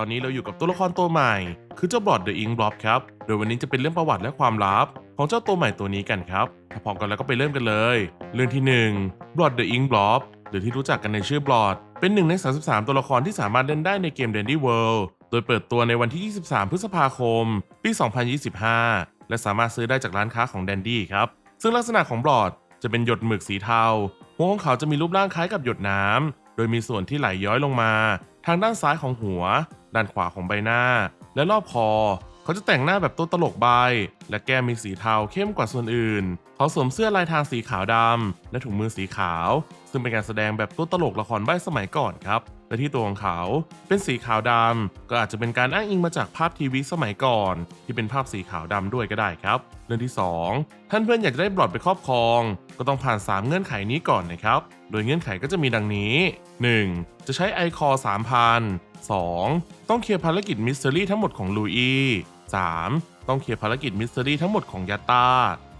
ตอนนี้เราอยู่กับตัวละครตัวใหม่ คือเจ้าบอดเดอะอิงบล็อบครับ โดยวันนี้จะเป็นเรื่องประวัติและความลับ ของเจ้าตัวใหม่ตัวนี้กันครับ ถ้าพร้อมกันแล้วก็ไปเริ่มกันเลย เรื่องที่1บลอดเดอะอิงบล็อบหรือที่รู้จักกันในชื่อบลอดเป็นหนึ่งใน 33 ตัวละครที่สามารถเล่นได้ในเกม Dandy World โดยเปิดตัวในวันที่ 23 พฤษภาคม ปี 2025 และสามารถซื้อได้จากร้านค้าของ Dandy ครับ ซึ่งลักษณะของบลอดจะเป็นหยดหมึกสีเทา หัวของเขาจะมีรูปร่างคล้ายกับหยดน้ำโดยมีส่วนที่ไหลย้อยลงมา ทางด้านซ้ายของหัว ด้านขวาของใบหน้า และรอบคอ เขาจะแต่งหน้าแบบตัวตลกใบ และแก้มมีสีเทาเข้มกว่าส่วนอื่น เขาสวมเสื้อลายทางสีขาวดำและถุงมือสีขาว ซึ่งเป็นการแสดงแบบตัวตลกละครใบสมัยก่อนครับและที่ตัวของเขาเป็นสีขาวดำก็อาจจะเป็นการอ้างอิงมาจากภาพทีวีสมัยก่อน ที่เป็นภาพสีขาวดำด้วยก็ได้ครับ เรื่องที่ 2 ท่านเพื่อนอยากจะได้บลอดไปครอบครอง ก็ต้องผ่าน 3 เงื่อนไขนี้ก่อนนะครับ โดยเงื่อนไขก็จะมีดังนี้ 1. จะใช้ไอคอ3,000 2. ต้องเคลียร์ภารกิจมิส t ต r รี่ทั้งหมดของลูอี 3. ต้องเคลียร์ภารกิจมิส t ต r รี่ทั้งหมดของยัตา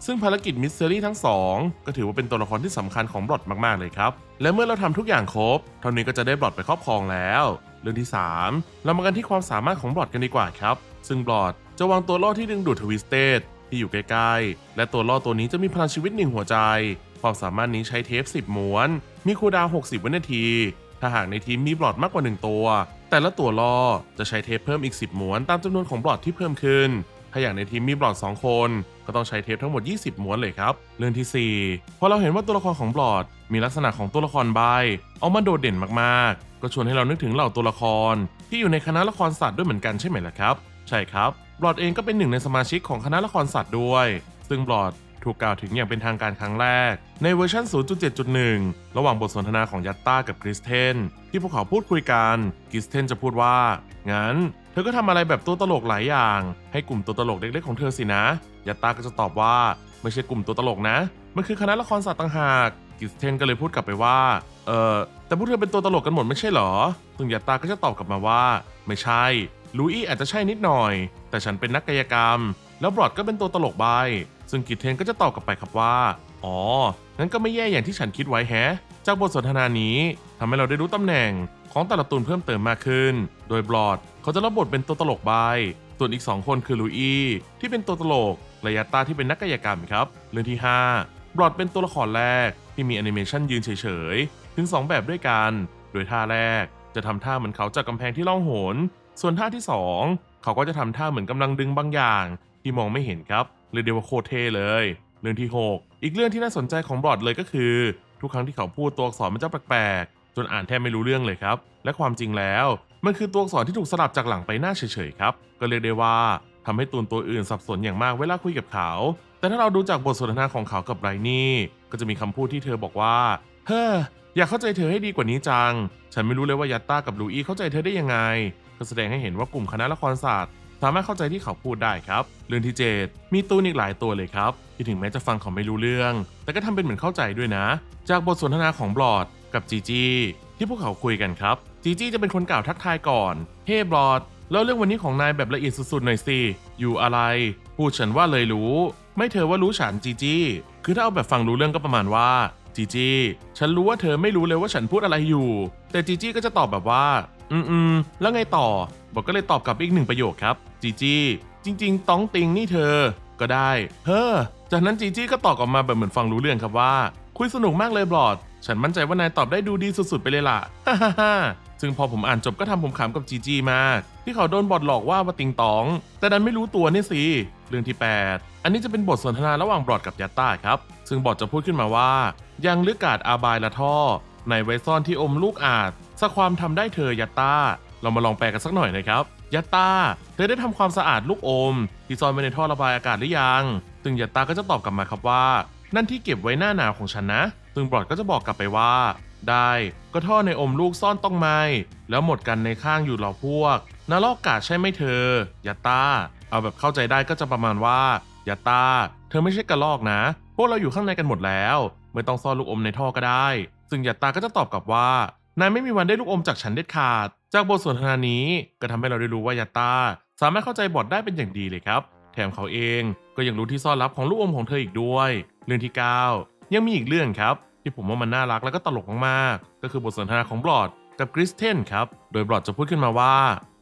ซึ่งภารกิจมิส t ต r รี่ทั้ง 2 ก็ถือว่าเป็นตัวละครที่สำคัญของบลอดมากๆเลยครับ และเมื่อเราทำทุกอย่างครบเท่านี้ก็จะได้บลอดไปครอบครองแล้ว เรื่องที่ 3 เรามากันที่ความสามารถของบลอดกันดีกว่าครับ ซึ่งบลอดจะวางตัวล่อที่ดึงดูดทวิสเตดที่อยู่ใกล้ๆ และตัวล่อตัวนี้จะมีพลังชีวิตหนึ่งหัวใจ ความสามารถนี้ใช้เทป 10 ม้วน มีคูดาว 60 วินาที ถ้าหากในทีมมีบลอดมากกว่า 1 ตัว แต่ละตัวล่อจะใช้เทปเพิ่มอีก 10 ม้วนตามจำนวนของบลอดที่เพิ่มขึ้น ถ้าอย่างในทีมมีบลอด2 คน ก็ต้องใช้เทปทั้งหมด 20 ม้วนเลยครับ เรื่องทีสี่4 พอเราเห็นว่าตัวละครของบลอดมีลักษณะของตัวละครใบเอามาโดดเด่นมากๆ ก็ชวนให้เรานึกถึงเหล่าตัวละคร ที่อยู่ในคณะละครสัตว์ด้วยเหมือนกันใช่ไหมล่ะครับ ใช่ครับบลอดเองก็เป็นหนึ่งในสมาชิกของคณะละครสัตว์ด้วย ซึ่งบลอด ถูกกล่าวถึงอย่างเป็นทางการครั้งแรก ในเวอร์ชัน 0.7.1 ระหว่างบทสนทนาของยัตตากับคริสเทน ที่พวกเขาพูดคุยกันคริสเทนจะพูดว่า งั้น เธอก็ทำอะไรแบบตัวตลกหลายอย่าง ให้กลุ่มตัวตลกเล็กๆของเธอสินะ ยัตตาก็จะตอบว่าไม่ใช่กลุ่มตัวตลกนะ มันคือคณะละครสัตว์ต่างหากคริสเทนก็เลยพูดกลับไปว่า เออแต่พวกเธอเป็นตัวตลกกันหมดไม่ใช่เหรอซึ่งยัตตาก็จะตอบกลับมาว่า ไม่ใช่ ลูอี้อาจจะใช่นิดหน่อย แต่ฉันเป็นนักกายกรรม แล้วบรอดก็เป็นตัวตลกใบ ซึ่งกิเทนก็จะตอบกลับไปครับว่า อ๋อ งั้นก็ไม่แย่อย่างที่ฉันคิดไว้แฮะ จากบทสนทนานี้ทำให้เราได้รู้ตำแหน่งของแต่ละตูนเพิ่มเติมมากขึ้น โดยบลอดเขาจะรับบทเป็นตัวตลกใบส่วนอีก 2 คนคือลูอี้ที่เป็นตัวตลกและยัตาที่เป็นนักกายกรรมครับ เรื่องที่5บลอดเป็นตัวละครแรกที่มีแอนิเมชันยืนเฉยๆ ถึง 2 แบบด้วยกัน โดยท่าแรกจะทำท่าเหมือนเขาจากกำแพงที่ล่องหน ส่วนท่าที่ 2 เขาก็จะทำท่าเหมือนกำลังดึงบางอย่างที่มองไม่เห็นครับ เรียกได้ว่าโคตรเท่เลย เรื่องที่ 6 อีกเรื่องที่น่าสนใจของบอดเลยก็คือ ทุกครั้งที่เขาพูดตัวอักษรมันจะแปลกๆ จนอ่านแทบไม่รู้เรื่องเลยครับ และความจริงแล้ว มันคือตัวอักษรที่ถูกสลับจากหลังไปหน้าเฉยๆครับ ก็เรียกได้ว่าทำให้ตูนตัวอื่นสับสนอย่างมากเวลาคุยกับเขา แต่ถ้าเราดูจากบทสนทนาของเขากับไรนี่ก็จะมีคำพูดที่เธอบอกว่า เฮ้ออยากเข้าใจเธอให้ดีกว่านี้จัง ฉันไม่รู้เลยว่ายัตตากับลูอี้เข้าใจเธอได้ยังไง ก็แสดงให้เห็นว่ากลุ่มคณะละครศาสตร์ สามารถเข้าใจที่เขาพูดได้ครับ เรื่องที่เจดมีตูนอีกหลายตัวเลยครับ ที่ถึงแม้จะฟังเขาไม่รู้เรื่อง แต่ก็ทำเป็นเหมือนเข้าใจด้วยนะ จากบทสนทนาของบลอดกับจีจี้ที่พวกเขาคุยกันครับจีจี้จะเป็นคนกล่าวทักทายก่อนเฮ้บลอดแล้วเรื่องวันนี้ของนายแบบละเอียดสุดๆหน่อยสิอยู่อะไร พูดฉันว่าเลยรู้ ไม่เธอว่ารู้ฉันจีจี้คือถ้าเอาแบบฟังรู้เรื่องก็ประมาณว่าจีจี้ฉันรู้ว่าเธอไม่รู้เลยว่าฉันพูดอะไรอยู่ แต่จีจี้ก็จะตอบแบบว่า อืมอืมแล้วไงต่อ บอกก็เลยตอบกลับอีกหนึ่งประโยคครับจีจี้จริง ๆ ต้องติงนี่เธอ ก็ได้ เฮ้อ จากนั้นจีจี้ก็ตอบกลับมาแบบเหมือนฟังรู้เรื่องครับว่า คุยสนุกมากเลยบลอด ฉันมั่นใจว่านายตอบได้ดูดีสุดๆไปเลยล่ะ ฮ่าฮ่าฮ่าซึ่งพอผมอ่านจบก็ทำผมขำกับจีจี้มาก ที่เขาโดนบอดหลอกว่าว่าติงตอง แต่ดันไม่รู้ตัวนี่สิ เรื่องที่ 8 อันนี้จะเป็นบทสนทนาระหว่างบอดกับยัตตาครับ ซึ่งบอดจะพูดขึ้นมาว่า ยังลึกกาดอาบายละท่อ ในไวซ่อนที่อมลูกอาจสักความทำได้เธอยัตตา เรามาลองแปลกันสักหน่อยนะครับยัตตาเธอได้ทำความสะอาดลูกอม ที่ซ่อนไว้ในท่อระบายอากาศหรือยัง ซึ่งยัตตาก็จะตอบกลับมาครับว่า นั่นที่เก็บไว้หน้าหนาวของฉันนะ ซึ่งบรอดก็จะบอกกลับไปว่า ได้ก็ท่อในอมลูกซ่อนต้องไหมแล้วหมดกันในข้างอยู่เหล่าพวกนรกกาใช่ไหมเธอยัตตาเอาแบบเข้าใจได้ก็จะประมาณว่ายัตตาเธอไม่ใช่กระลอกนะ พวกเราอยู่ข้างในกันหมดแล้ว ไม่ต้องซ่อนลูกอมในท่อก็ได้ ซึ่งยัตตาก็จะตอบกลับว่า นายไม่มีวันได้ลูกอมจากฉันเด็ดขาด จากบทสนทนานี้ก็ทำให้เราได้รู้ว่ายัตาสามารถเข้าใจบทได้เป็นอย่างดีเลยครับ แถมเขาเองก็ยังรู้ที่ซ่อนลับของลูกอมของเธออีกด้วย เรื่องที่ 9 ยังมีอีกเรื่องครับ ที่ผมว่ามันน่ารักแล้วก็ตลกมากๆ ก็คือบทสนทนาของบลอดกับคริสเทนครับ โดยบลอดจะพูดขึ้นมาว่า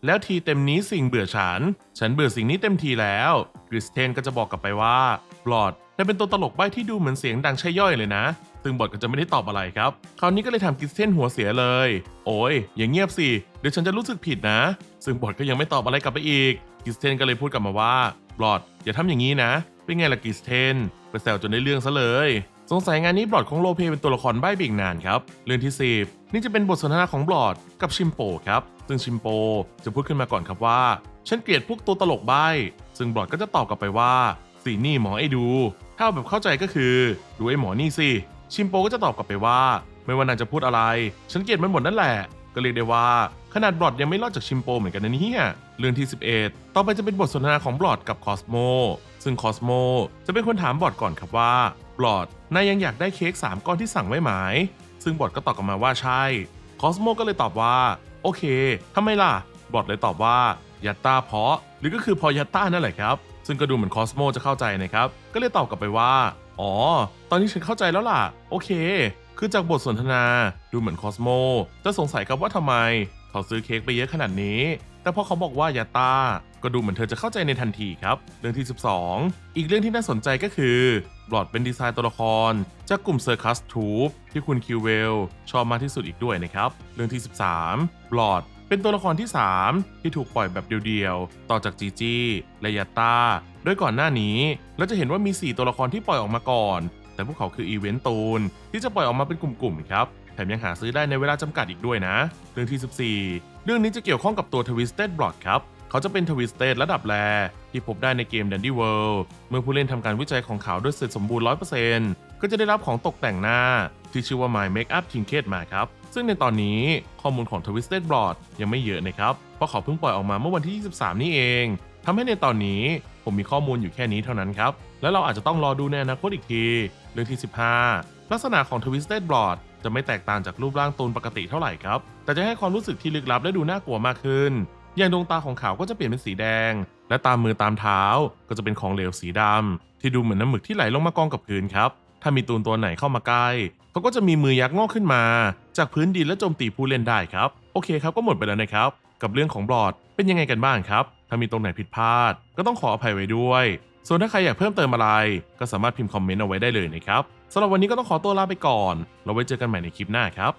แล้วทีเต็มนี้สิ่งเบื่อฉัน ฉันเบื่อสิ่งนี้เต็มทีแล้ว คริสเทนก็จะบอกกลับไปว่าบลอดได้เป็นตัวตลกใบ้ที่ดูเหมือนเสียงดังใช่ย่อยเลยนะ ซึ่งบอดก็จะไม่ได้ตอบอะไรครับ คราวนี้ก็เลยทำคริสเทนหัวเสียเลย โอ้ยอย่างเงียบสิ เดี๋ยวฉันจะรู้สึกผิดนะ ซึ่งบอดก็ยังไม่ตอบอะไรกลับไปอีกคริสเทนก็เลยพูดกลับมาว่าบลอดอย่าทำอย่างนี้นะ เป็นไงล่ะคริสเทน ไปแซวจนได้เรื่องซะเลย สงสัยงานนี้บลอดของโลเพเป็นตัวละครใบ้เบี่ยงนานครับ เรื่องที่10นี่จะเป็นบทสนทนาของบลอดกับชิมโปครับ ซึ่งชิมโปจะพูดขึ้นมาก่อนครับว่า ฉันเกลียดพวกตัวตลกใบ้ ซึ่งบลอดก็จะตอบกลับไปว่าสีนี่หมอไอ้ดู ถ้าเอาแบบเข้าใจก็คือ ดูไอ้หมอนี่สิ ชิมโปก็จะตอบกลับไปว่า ไม่ว่านางจะพูดอะไร ฉันเกลียดมันหมดนั่นแหละ ก็เรียกได้ว่าขนาดบลอดยังไม่รอดจากชิมโปเหมือนกันนะเนี่ยเรื่องที่ 11 ต่อไปจะเป็นบทสนทนาของบลอดกับคอสโมซึ่งคอสโมจะเป็นคนถามบลอดก่อนครับว่าบลอดนายยังอยากได้เค้ก3ก้อนที่สั่งไว้ไหมซึ่งบลอดก็ตอบกลับมาว่าใช่คอสโมก็เลยตอบว่า โอเคทำไมล่ะบลอดเลยตอบว่ายัตตาเพาะ หรือก็คือพอยัตตานั่นแหละครับ ซึ่งก็ดูเหมือนคอสโมจะเข้าใจนะครับ ก็เลยตอบกลับไปว่า อ๋อ ตอนนี้ฉันเข้าใจแล้วล่ะ โอเค คือจากบทสนทนาดูเหมือนคอสโมจะสงสัยครับว่าทำไม เขาซื้อเค้กไปเยอะขนาดนี้ แต่พอเขาบอกว่ายาตา ก็ดูเหมือนเธอจะเข้าใจในทันทีครับ เรื่องที่ 12 อีกเรื่องที่น่าสนใจก็คือบลอดเป็นดีไซน์ตัวละคร จากกลุ่มเซอร์คัสทูบที่คุณคิวเวลชอบมากที่สุดอีกด้วยนะครับ เรื่องที่ 13บลอด เป็นตัวละครที่ 3 ที่ถูกปล่อยแบบเดียวๆ ต่อจากจีจีและยาตาโดยก่อนหน้านี้เราจะเห็นว่ามี 4 ตัวละครที่ปล่อยออกมาก่อน แต่พวกเขาคืออีเวนต์ตูนที่จะปล่อยออกมาเป็นกลุ่มๆครับแถมยังหาซื้อได้ในเวลาจำกัดอีกด้วยนะ เรื่องที่ 14 เรื่องนี้จะเกี่ยวข้องกับตัว Twisted Blood ครับ เขาจะเป็น Twisted ระดับแรที่พบได้ในเกม Dandy World เมื่อผู้เล่นทำการวิจัยของเขาด้วยเสร็จสมบูรณ์ 100%ก็จะได้รับของตกแต่งหน้า ที่ชื่อว่า My Makeup Trinket มาครับ ซึ่งในตอนนี้ข้อมูลของ Twisted Blood ยังไม่เยอะนะครับ เพราะเขาเพิ่งปล่อยออกมาเมื่อวันที่ 23 นี่เองทำให้ในตอนนี้ผมมีข้อมูลอยู่แค่นี้เท่านั้นครับ แล้วเราอาจจะต้องรอดูในอนาคตอีกที เรื่องที่ 15 ลักษณะของ Twisted Blood จะไม่แตกต่างจากรูปร่างตูนปกติเท่าไหร่ครับ แต่จะให้ความรู้สึกที่ลึกลับและดูน่ากลัวมากขึ้น อย่างดวงตาของเขาก็จะเปลี่ยนเป็นสีแดง และตามมือตามเท้าก็จะเป็นของเหลวสีดำที่ดูเหมือนน้ำหมึกที่ไหลลงมากองกับพื้นครับ ถ้ามีตูนตัวไหนเข้ามาใกล้เขาก็จะมีมือยักษ์งอกขึ้นมา จากพื้นดินและโจมตีผู้เล่นได้ครับ โอเคครับก็หมดไปแล้วนะครับ กับเรื่องของบลอดเป็นยังไงกันบ้างครับ ถ้ามีตรงไหนผิดพลาด ก็ต้องขออภัยไว้ด้วย ส่วนถ้าใครอยากเพิ่มเติมอะไร ก็สามารถพิมพ์คอมเมนต์เอาไว้ได้เลยนะครับสำหรับวันนี้ก็ต้องขอตัวลาไปก่อน เราไว้เจอกันใหม่ในคลิปหน้าครับ